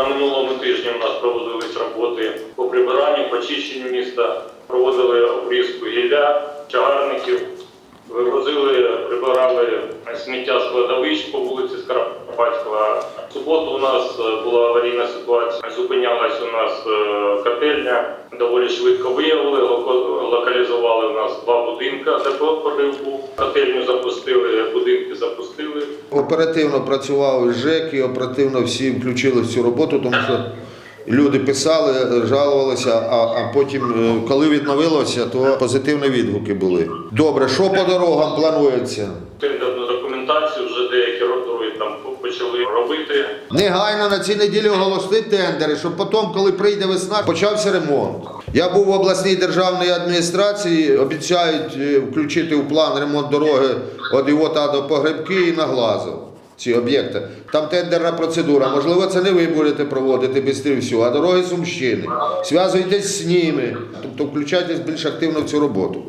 На минулому тижні у нас проводились роботи по прибиранню, почищенню міста, проводили обрізку гілля, чагарників, вивозили, прибирали сміття складовищ по вулиці Скарпатського. В суботу у нас е, була аварійна ситуація. Зупинялась у нас е, котельня. Доволі швидко виявили, локалізували у нас два будинки, де порив був. Котельню запустили. Оперативно працював ЖЕК і оперативно всі включили в цю роботу, тому що люди писали, жалувалися, а, а потім, е, коли відновилося, то позитивні відгуки були. Добре, що по дорогам планується? Тендерну документацію вже деякі дороги там почали робити. Негайно на цій неділі оголосити тендери, щоб потім, коли прийде весна, почався ремонт. Я був в обласній державній адміністрації, обіцяють е, включити в план ремонт дороги від Івота до Погребки і на Глазов. Ці об'єкти. Там тендерна процедура. Можливо, це не ви будете проводити всього, а дороги Сумщини. Зв'язуйтесь з ними, тобто включайтесь більш активно в цю роботу.